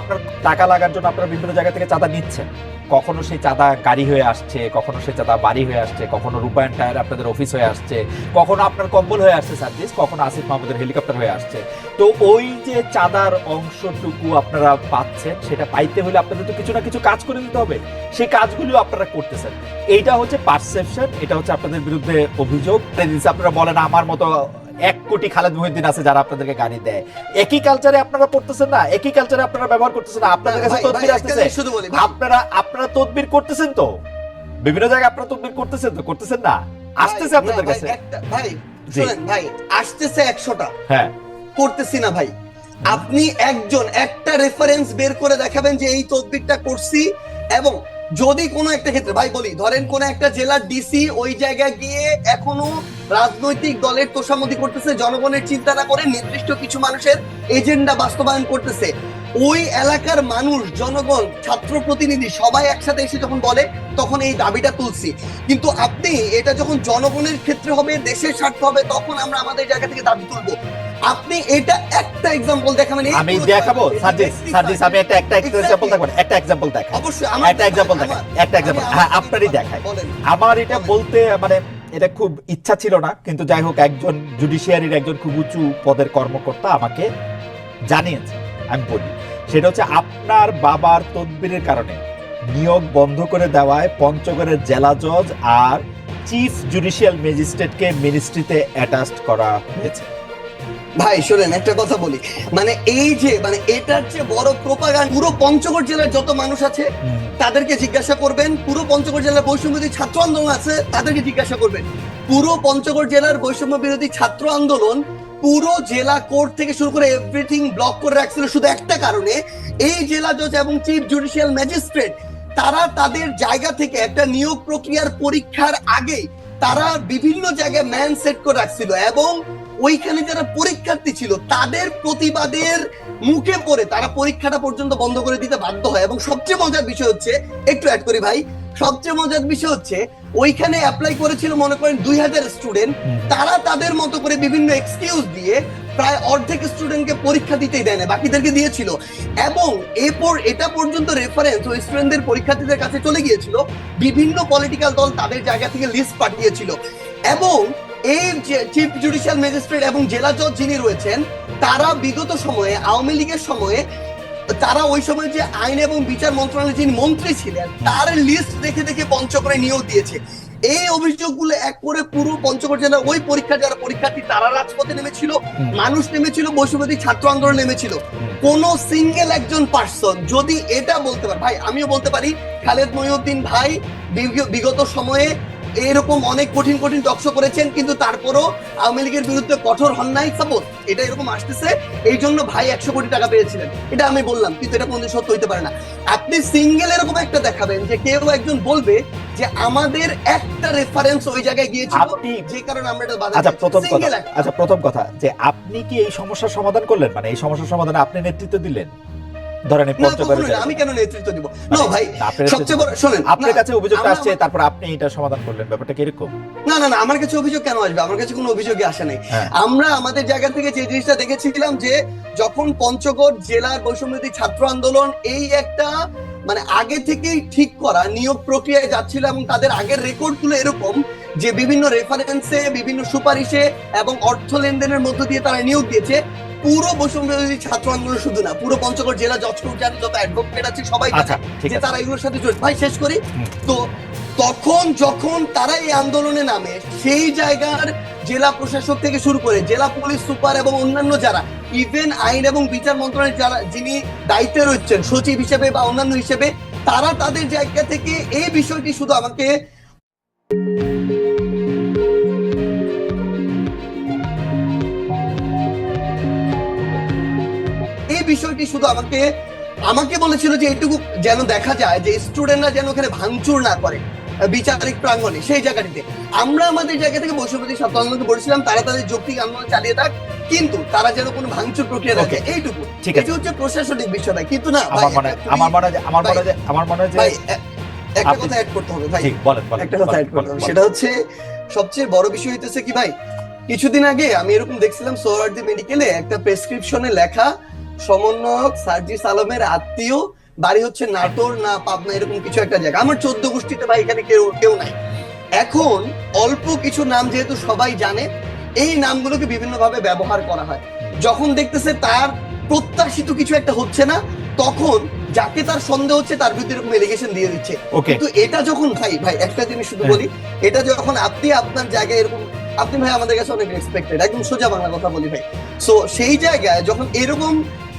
আপনার টাকা লাগার জন্য আপনারা বিভিন্ন জায়গা থেকে চাঁদা নিচ্ছেন। কখনো সেই চাঁদা গাড়ি হয়ে আসছে, কখনো সেই চাঁদা বাড়ি হয়ে আসছে, কখনো রূপায়ণ টায়ার আপনাদের অফিস হয়ে আসছে, কখনো আপনার কম্বল হয়ে আসছে সার্ভিস কখনো আসিফ মাহমুদের হেলিকপ্টার হয়ে আসছে। তো ওই যে চাঁদার অংশটুকু আপনারা পাচ্ছেন, সেটা পাইতে হলে আপনাদের তো কিছু না কিছু কাজ করে দিতে হবে। সেই কাজগুলিও আপনারা করতেছেন। এইটা হচ্ছে পারসেপশন এটা হচ্ছে আপনাদের বিরুদ্ধে অভিযোগ। আপনারা বলেন, আমার মতো এক কোটি খালেদ মহিউদ্দিন আছে যারা আপনাদেরকে গাড়ি দেয়। একই কালচারে আপনারা করতেছেন না একই কালচারে আপনারা ব্যবহার করতেছেন না আপনাদের কাছে তদবির আসতেছে। আপনারা আপনারা তদবির করতেছেন তো? বিভিন্ন জায়গায় আপনারা তদবির করতেছেন তো? করতেছেন না? আসতেছে আপনাদের কাছে? ভাই শুনেন ভাই আসতেছে একশোটা। হ্যাঁ। করতেছি না ভাই। আপনি একজন একটা রেফারেন্স বের করে দেখাবেন যে এই তদবিরটা করছি এবং যদি কোনো একটা ক্ষেত্রে, ভাই বলি, ধরেন কোন একটা জেলার ডিসি ওই জায়গায় গিয়ে এখনও রাজনৈতিক দলের তোষামতি করতেছে, জনগণের চিন্তা না করে নির্দিষ্ট কিছু মানুষের এজেন্ডা বাস্তবায়ন করতেছে ওই এলাকার মানুষ জনগণ ছাত্র প্রতিনিধি সবাই একসাথে এসে যখন বলে তখন এই দাবিটা তুলছি। কিন্তু আপনি এটা যখন জনগণের ক্ষেত্রে হবে দেশের স্বার্থ হবে তখন আমরা আমাদের জায়গা থেকে দাবি তুলবো। আপনি এটা একটা এক্সাম্পল দেখাবেন আমি দেখাবো? সার্জিস আমি একটা একটা এক্সাম্পল দেখাবো একটা এক্সাম্পল দেখা অবশ্যই আমার একটা এক্সাম্পল দেখা একটা এক্সাম্পল হ্যাঁ আপনারই দেখায় বলেন। আমার এটা বলতে মানে এটা খুব ইচ্ছা ছিল না কিন্তু যাই হোক একজন জুডিশিয়ারির একজন খুব উঁচু পদের কর্মকর্তা আমাকে জানিয়েছে আমি বলি। সেটা হচ্ছে আপনার বাবার তদবিরের কারণে। নিয়োগ বন্ধ করে দেওয়ায় পঞ্চগড়ের জেলা জজ আর চিফ জুডিশিয়াল ম্যাজিস্ট্রেটকে মিনিস্ট্রিতে অ্যাটাচড করা হয়েছে। ভাই শোনেন একটা কথা বলি। মানে এই যে মানে এটার যে বড় প্রোপাগান্ড পুরো পঞ্চগড় জেলার যত মানুষ আছে তাদেরকে জিজ্ঞাসা করবেন। পুরো পঞ্চগড় জেলার বৈষম্য বিরোধী ছাত্র আন্দোলন আছে তাদেরকে জিজ্ঞাসা করবেন। পুরো পঞ্চগড় জেলার বৈষম্য বিরোধী ছাত্র আন্দোলন পুরো জেলা কোর্ট থেকে শুরু করে এভরিথিং ব্লক করে রাখছিল। শুধু একটা কারণে, এই জেলা জজ এবং চিফ জুডিশিয়াল ম্যাজিস্ট্রেট তারা তাদের জায়গা থেকে একটা নিয়োগ প্রক্রিয়ার পরীক্ষার আগে তারা বিভিন্ন জায়গায় ম্যান সেট করে রাখছিল এবং ওইখানে যারা পরীক্ষার্থী ছিল, তাদের প্রতিবাদের মুখে পড়ে তারা পরীক্ষাটা পর্যন্ত বন্ধ করে দিতে বাধ্য হয়। এবং সবচেয়ে মজার বিষয় হচ্ছে, একটু অ্যাড করি ভাই সবচেয়ে মজার বিষয় হচ্ছে ওইখানে অ্যাপ্লাই করেছিল মনে করেন দুই হাজার স্টুডেন্ট তারা তাদের মতো করে বিভিন্ন এক্সকিউজ দিয়ে প্রায় অর্ধেক স্টুডেন্টকে পরীক্ষা দিতেই দেয় না বাকিদেরকে দিয়েছিল। এবং এরপর এটা পর্যন্ত রেফারেন্স ওই স্টুডেন্টদের পরীক্ষার্থীদের কাছে চলে গিয়েছিল বিভিন্ন পলিটিক্যাল দল তাদের জায়গা থেকে লিস্ট পাঠিয়েছিল। এবং এই যে চিফ জুডিশিয়াল ম্যাজিস্ট্রেট এবং জেলা জজ যিনি রয়েছেন তারা বিগত সময়ে আওয়ামী লীগের সময়ে তারা ওই সময় যে আইন এবং বিচার মন্ত্রণালয়ের যিনি মন্ত্রী ছিলেন তার লিস্ট দেখে দেখে পঞ্চগড়ে নিয়োগ দিয়েছে। এই অভিযোগগুলো এক করে পুরো পঞ্চগড় জেলার ওই পরীক্ষা যারা পরীক্ষার্থী তারা রাজপথে নেমেছিল মানুষ নেমেছিল বৈষম্যবাদী ছাত্র আন্দোলন নেমেছিল। কোন সিঙ্গেল একজন পার্সন যদি এটা বলতে পারে ভাই আমিও বলতে পারি খালেদ মহিউদ্দিন ভাই বিগত সময়ে এরকম অনেক কঠিন কঠিন টকশো করেছেন কিন্তু তারপরও আওয়ামী লীগের বিরুদ্ধে কঠোর হন নাই সাপোজ। এটা এরকম আসতেছে এই জন্য ভাই একশো কোটি টাকা পেয়েছিলেন। এটা আমি বললাম কিন্তু এটা কোনদিন সত্য হইতে পারে না। আপনি সিঙ্গেল এরকম একটা দেখাবেন যে কেউ একজন বলবে যে আমাদের একটা রেফারেন্স ওই জায়গায় গিয়েছিল যে কারণে আমরা এটা বাধা আচ্ছা প্রথম কথা আচ্ছা প্রথম কথা যে আপনি কি এই সমস্যার সমাধান করলেন? মানে এই সমস্যার সমাধানে আপনি নেতৃত্ব দিলেন? ধরেন এই না পঞ্চগড়ের কখনোই না, আমি কেন নেতৃত্ব দিব? না ভাই সবচেয়ে বড় শোনেন আপনার কাছে অভিযোগটা আসছে তারপর আপনি এটা সমাধান করলেন ব্যাপারটা কীরকম না না না আমার কাছে অভিযোগ কেন আসবে? আমার কাছে কোনো অভিযোগই আসে নাই। হ্যাঁ। আমরা আমাদের জায়গা থেকে যে জিনিসটা দেখেছিলাম যে যখন পঞ্চগড় জেলার বৈষম্যদী ছাত্র আন্দোলন এই একটা মানে আগে থেকেই ঠিক করা নিয়োগ প্রক্রিয়ায় যাচ্ছিল এবং তাদের আগের রেকর্ডগুলো এরকম যে বিভিন্ন রেফারেন্সে বিভিন্ন সুপারিশে এবং অর্থ লেনদেনের মধ্য দিয়ে তারা নিয়োগ দিয়েছে পুরো বৈষম্যদী ছাত্র আন্দোলন শুধু না পুরো পঞ্চগড় জেলা কোর্ট জানে যত অ্যাডভোকেট আছে সবাই আচ্ছা যে তারা এগুলোর সাথে জড়িত। ভাই শেষ করি। তো তখন যখন তারা এই আন্দোলনে নামে সেই জায়গার জেলা প্রশাসক থেকে শুরু করে জেলা পুলিশ সুপার এবং অন্যান্য যারা ইভেন আইন এবং বিচার মন্ত্রণালয়ের যারা যিনি দায়িত্বে রয়েছেন সচিব হিসেবে বা অন্যান্য হিসেবে তারা তাদের জায়গা থেকে এই বিষয়টি শুধু আমাকে বিষয়টি শুধু আমাকে আমাকে বলেছিল যে এটুকু যেন দেখা যায় যে স্টুডেন্টরা যেন ওখানে ভাঙচুর না করে বিচারিক প্রাঙ্গণে সেই জায়গাটিতে। আমরা আমাদের জায়গা থেকে ছাত্র আন্দোলনকে বলেছিলাম তারা তাদের যৌক্তিক আন্দোলন চালিয়ে থাক কিন্তু তারা যেন কোনো ভাঙচুর প্রক্রিয়া রাখে এইটুকু। ঠিক আছে। হচ্ছে প্রশাসনিক বিষয়টা কিন্তু না আমার মনে আমার মনে হয় আমার মনে হয় আমার মনে হয় একটা কথা অ্যাড করতে হবে ভাই। একটা কথা অ্যাড করতে হবে। সেটা হচ্ছে সবচেয়ে বড় বিষয় হইতেছে কি ভাই কিছুদিন আগে আমি এরকম দেখছিলাম সোহরার্দি মেডিকেলে একটা প্রেসক্রিপশনে লেখা সমন্বয়ক সার্জিস আলমের আত্মীয়। বাড়ি হচ্ছে নাটোর না পাবনা এরকম কিছু একটা জায়গা। আমার চোদ্দ গোষ্ঠীতে ভাই এখানে কেউ কেউ নাই। এখন অল্প কিছু নাম যেহেতু সবাই জানে এই নামগুলোকে বিভিন্ন ভাবে ব্যবহার করা হয়। যখন দেখতেছে তার প্রত্যাশিত কিছু একটা হচ্ছে না তখন যাকে তার সন্দেহ হচ্ছে তার বিরুদ্ধে এরকম এলিগেশন দিয়ে দিচ্ছে। কিন্তু এটা যখন ভাই ভাই একটা জিনিস শুধু বলি এটা যখন আপনি আপনার জায়গায় এরকম আপনি ভাই আমাদের কাছে অনেক রেসপেক্টেড একদম সোজা বাংলা কথা বলি ভাই। সো সেই জায়গায় যখন এরকম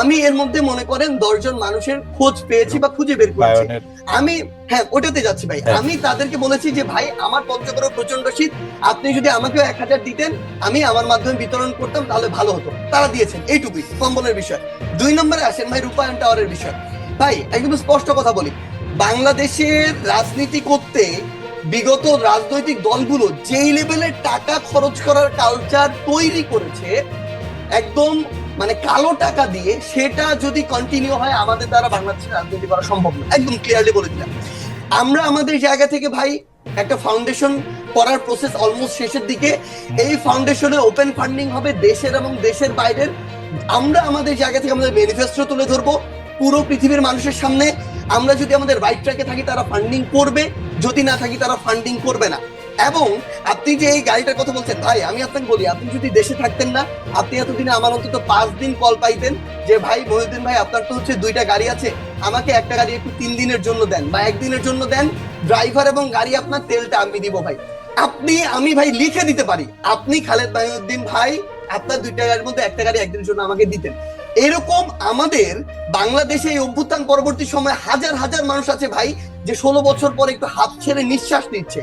আমি এর মধ্যে মনে করেন দশজন মানুষের খোঁজ পেয়েছি বা খুঁজে বের করেছি। আমি হ্যাঁ ওটাতে যাচ্ছি ভাই। হ্যাঁ। আমি তাদেরকে বলেছি যে ভাই আমার পঞ্চগড়ে প্রচণ্ড শীত। আপনি যদি আমাকেও এক হাজার দিতেন আমি আমার মাধ্যমে বিতরণ করতাম তাহলে ভালো হতো। তারা দিয়েছেন এইটুকুই কম্বলের বিষয়। দুই নম্বরে আসেন ভাই রূপায়ণ টাওয়ারের বিষয়। ভাই একদম স্পষ্ট কথা বলি। বাংলাদেশের রাজনীতি করতে বিগত রাজনৈতিক দলগুলো যেই লেভেলের টাকা খরচ করার কালচার তৈরি করেছে একদম মানে কালো টাকা দিয়ে সেটা যদি কন্টিনিউ হয়, আমাদের দ্বারা বাংলাদেশের রাজনীতি করা সম্ভব না একদম ক্লিয়ারলি বলে দিলাম। আমরা আমাদের জায়গা থেকে ভাই একটা ফাউন্ডেশন করার প্রসেস অলমোস্ট শেষের দিকে। এই ফাউন্ডেশনে ওপেন ফান্ডিং হবে দেশের এবং দেশের বাইরের। আমরা আমাদের জায়গা থেকে আমাদের ম্যানিফেস্টো তুলে ধরবো পুরো পৃথিবীর মানুষের সামনে। আমরা যদি আমাদের রাইট ট্র্যাকে থাকি, তারা ফান্ডিং করবে। যদি না থাকি, তারা ফান্ডিং করবে না। এবং আপনি যে এই গাড়িটার কথা বলছেন, ভাই, আমি আপনাকে বলি, আপনি যদি দেশে থাকতেন না, আপনি এতদিনে আমার অন্তত পাঁচ দিন কল পাইতেন যে, ভাই, মহিউদ্দিন ভাই, আপনার তো হচ্ছে দুইটা গাড়ি আছে, আমাকে একটা গাড়ি একটু তিন দিনের জন্য দেন বা একদিনের জন্য দেন ড্রাইভার এবং গাড়ি আপনার তেলটা আমি দিব, ভাই। আপনি, আমি, ভাই, লিখে দিতে পারি, আপনি খালেদ মাহিউদ্দিন ভাই, আপনার দুইটা গাড়ির মধ্যে একটা গাড়ি একদিনের জন্য আমাকে দিতেন। এরকম আমাদের বাংলাদেশে এই অভ্যুত্থান পরবর্তী সময় হাজার হাজার মানুষ আছে, ভাই, যে ষোলো বছর পর একটু হাত ছেড়ে নিঃশ্বাস নিচ্ছে।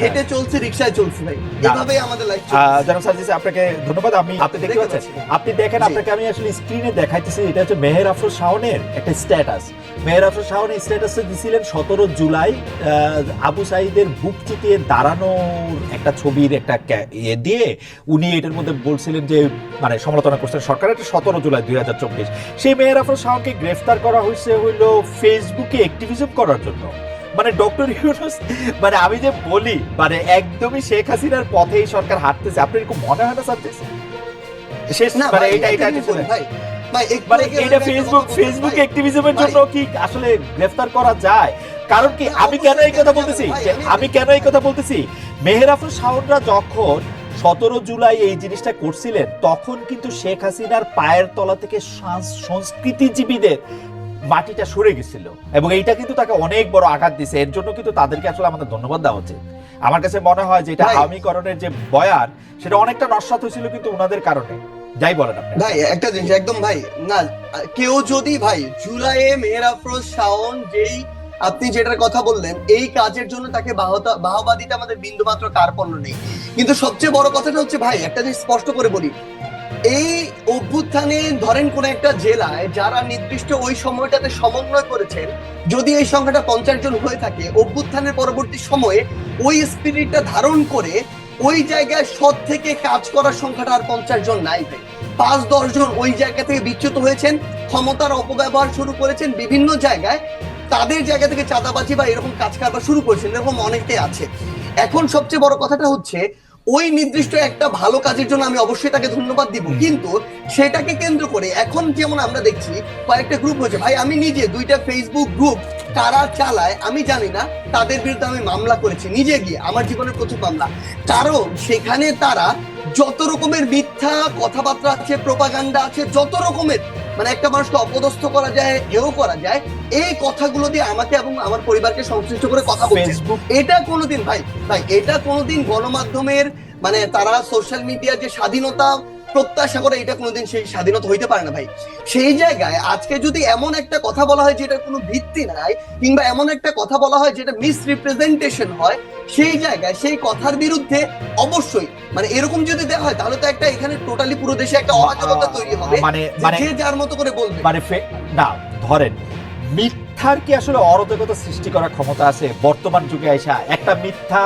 হেঁটে চলছে রিক্সায় চলছে ভাই। এভাবেই আমাদের লাইফ জনাব সার্জিস আপনাকে ধন্যবাদ। আমি আপনি দেখতে পাচ্ছেন। আপনি দেখেন আপনাকে আমি আসলে স্ক্রিনে দেখাইতেছি এটা হচ্ছে মেহের আফরোজ শাওনের একটা স্ট্যাটাস মেহের আফরোজ শাওন স্ট্যাটাসে দিছিলেন সতেরো জুলাই। আবু সাইদের বুক চিতিয়ে দাঁড়ানোর একটা ছবির একটা ইয়ে দিয়ে উনি এটার মধ্যে বলছিলেন যে মানে সমালোচনা করছেন সরকার এটা সতেরো জুলাই দুই হাজার চব্বিশ। সেই মেহের আফরোজ শাওনকে গ্রেফতার করা হয়েছে হইল ফেসবুকে অ্যাক্টিভিজম করার জন্য। মানে ডক্টর ইউনুস মানে আমি যে বলি মানে একদমই শেখ হাসিনার পথেই সরকার হাঁটতেছে। আপনার এরকম মনে হয় না সার্জিস শেষ না মানে এটা এটা ভাই মানে এটা ফেসবুক ফেসবুক অ্যাক্টিভিজমের জন্য কি আসলে গ্রেফতার করা যায়? কারণ কি আমি কেন এই কথা বলতেছি? আমি- কেন এই কথা বলতেছি? মেহেরাফুল শাওনরা যখন সতেরো জুলাই এই জিনিসটা করছিলেন তখন কিন্তু শেখ হাসিনার পায়ের তলা থেকে সাংস- সংস্কৃতিজীবীদের মাটিটা সরে গেছিল। এবং এইটা কিন্তু তাকে অনেক বড় আঘাত দিছে এর জন্য কিন্তু তাদেরকে আসলে আমাদের ধন্যবাদ দেওয়া উচিত। আমার কাছে মনে হয় যে এটা আমিকরণের যে বয়ান সেটা অনেকটা নস্বাত হয়েছিল কিন্তু ওনাদের কারণে। যাই বলেন আপনি। ভাই একটা জিনিস একদম ভাই না কেউ যদি ভাই জুলাইয়ে মেহের আফরোজ শাওন যেই আপনি যেটার কথা বললেন এই কাজের জন্য তাকে বাহতা বাহবা আমাদের বিন্দু মাত্র কার্পণ্য নেই। কিন্তু সবচেয়ে বড় কথাটা হচ্ছে ভাই একটা জিনিস স্পষ্ট করে বলি এই অভ্যুত্থানে ধরেন কোন একটা জেলায় যারা নির্দিষ্ট ওই সময়টাতে সমন্বয় করেছেন, যদি এই সংখ্যাটা পঞ্চাশ জন হয়ে থাকে, অভ্যুত্থানের পরবর্তী সময়ে ওই স্পিরিটটা ধারণ করে ওই জায়গায় সৎ থেকে কাজ করার সংখ্যাটা আর পঞ্চাশ জন নাই। পাঁচ, দশ জন ওই জায়গা থেকে বিচ্যুত হয়েছেন, ক্ষমতার অপব্যবহার শুরু করেছেন বিভিন্ন জায়গায়, তাদের জায়গা থেকে চাঁদাবাজি বা এরকম কাজ কারবার শুরু করেছেন, এরকম অনেকে আছে। এখন সবচেয়ে বড় কথাটা হচ্ছে ওই নির্দিষ্ট একটা ভালো কাজের জন্য আমি অবশ্যই তাকে ধন্যবাদ দিব। কিন্তু সেটাকে কেন্দ্র করে এখন যেমন আমরা দেখছি কয়েকটা গ্রুপ হয়েছে ভাই আমি নিজে দুইটা ফেসবুক গ্রুপ কারা চালায় আমি জানি না। তাদের বিরুদ্ধে আমি মামলা করেছি নিজে গিয়ে আমার জীবনের প্রথম মামলা। কারণ সেখানে তারা যত রকমের মিথ্যা কথাবার্তা আছে প্রপাগান্ডা আছে যত রকমের মানে একটা মানুষকে অপদস্থ করা যায় হেও করা যায় এই কথাগুলো দিয়ে আমাকে এবং আমার পরিবারকে সংশ্লিষ্ট করে কথা বলছে। এটা কোনোদিন ভাই ভাই এটা কোনোদিন গণমাধ্যমের মানে তারা সোশ্যাল মিডিয়ার যে স্বাধীনতা প্রত্যাশা করে এটা কোনোদিন সেই স্বাধীনতা হইতে পারে না ভাই। সেই জায়গায় আজকে যদি এমন একটা কথা বলা হয় যেটা কোনো ভিত্তি নাই কিংবা এমন একটা কথা বলা হয় যেটা মিস রিপ্রেজেন্টেশন হয় সেই জায়গায় সেই কথার বিরুদ্ধে অবশ্যই মানে এরকম যদি দেওয়া হয় তাহলে তো একটা এখানে টোটালি পুরো দেশে একটা অরাজকতা তৈরি হবে। মানে যে মানে যার মতো করে বলবে। মানে না ধরেন মিথ্যার কি আসলে অরাজকতা সৃষ্টি করার ক্ষমতা আছে? বর্তমান যুগে আইসা একটা মিথ্যা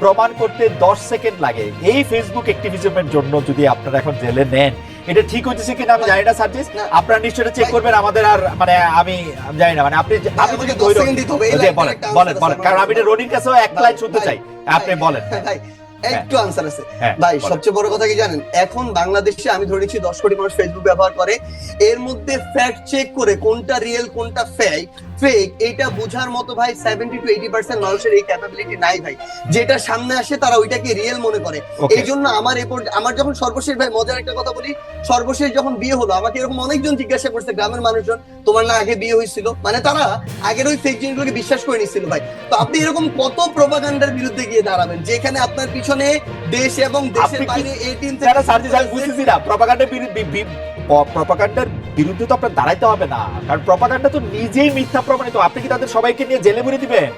প্রমাণ করতে দশ সেকেন্ড লাগে। এই ফেসবুক অ্যাক্টিভিজমের জন্য যদি আপনারা এখন জেলে নেন এটা ঠিক হচ্ছে কিনা আমি জানি না সার্জিস। আপনারা নিশ্চয়ই চেক করবেন আমাদের আর মানে আমি জানি না মানে আপনি আমাকে যদি বলেন বলেন বলেন কারণ আমি এটা রনির কাছেও এক লাইন শুনতে চাই। আপনি বলেন। একটু আনসার আছে। হ্যাঁ, ভাই সবচেয়ে বড় কথা কি জানেন? এখন বাংলাদেশে আমি ধরে নিচ্ছি দশ কোটি মানুষ ফেসবুক ব্যবহার করে। এর মধ্যে ফ্যাক্ট চেক করে কোনটা রিয়েল কোনটা ফেক ফেক বোঝার মতো ভাই সেভেন্টি টু এইটি পার্সেন্ট মানুষের এই ক্যাপাবিলিটি নাই ভাই। যেটা সামনে আসে তারা ওইটাকে রিয়েল মনে করে। এই জন্য আমার এরপর আমার যখন সর্বশেষ ভাই মজার একটা কথা বলি সর্বশেষ যখন বিয়ে হলো আমাকে এরকম অনেকজন জিজ্ঞাসা করছে গ্রামের মানুষজন তোমার না আগে বিয়ে হয়েছিল? মানে তারা আগের ওই ফেক জিনিসগুলোকে বিশ্বাস করে নিচ্ছিল ভাই। তো আপনি এরকম কত প্রোপাগান্ডার বিরুদ্ধে গিয়ে দাঁড়াবেন যেখানে আপনার পিছনে দেশ এবং দেশের বাইরে এই টিম যারা সার্জিস আমি বুঝতেছি না। প্রপাগান্ডার প্রপাগান্ডার বিরুদ্ধে তো আপনার দাঁড়াইতে হবে না। কারণ প্রপাগান্ডা তো নিজেই মিথ্যা প্রমাণিত আপনি কি তাদের সবাইকে নিয়ে জেলে ভরে দিবেন?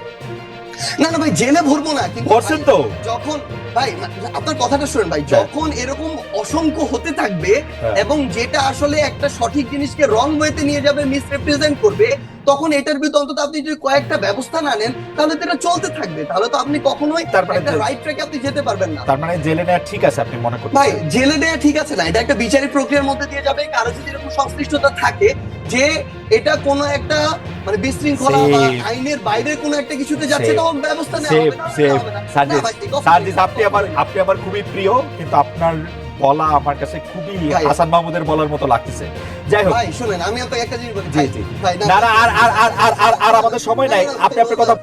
না না ভাই জেলে ভরবো না কিন্তু ভরছেন তো? যখন ভাই আপনার কথাটা শুনেন ভাই যখন এরকম অসংখ্য হতে থাকবে হ্যাঁ। এবং যেটা আসলে একটা সঠিক জিনিসকে রং ওয়েতে নিয়ে যাবে মিসরিপ্রেজেন্ট করবে তখন এটার বিরুদ্ধে অন্তত আপনি যদি কয়েকটা ব্যবস্থা না নেন তাহলে তো এটা চলতে থাকবে। তাহলে তো আপনি কখনোই একটা রাইট ট্র্যাকে আপনি যেতে পারবেন না। তার মানে জেলে নেওয়া ঠিক আছে আপনি মনে করছেন? ভাই জেলে দেয়া ঠিক আছে না। এটা একটা বিচারিক প্রক্রিয়ার মধ্যে দিয়ে যাবে। কারও যদি এরকম সংশ্লিষ্টতা থাকে যে এটা কোনো একটা মানে বিশৃঙ্খলা বা আইনের বাইরে কোনো একটা কিছুতে যাচ্ছে তখন ব্যবস্থা নেওয়া হবে না, নেওয়া সার্জিস না। আপনি আমার আপনি আমার খুবই প্রিয় কিন্তু আপনার বলা আমার কাছে খুবই। হাসান মাহমুদের বলার মতো লাগতেছে। যাই হোক। ভাই শুনেন আমি আপনাকে একটা জিনিস বলি। ভাই, না না আর আর আর আর আর আর আমাদের সময় নাই। আপনি আপনার কথা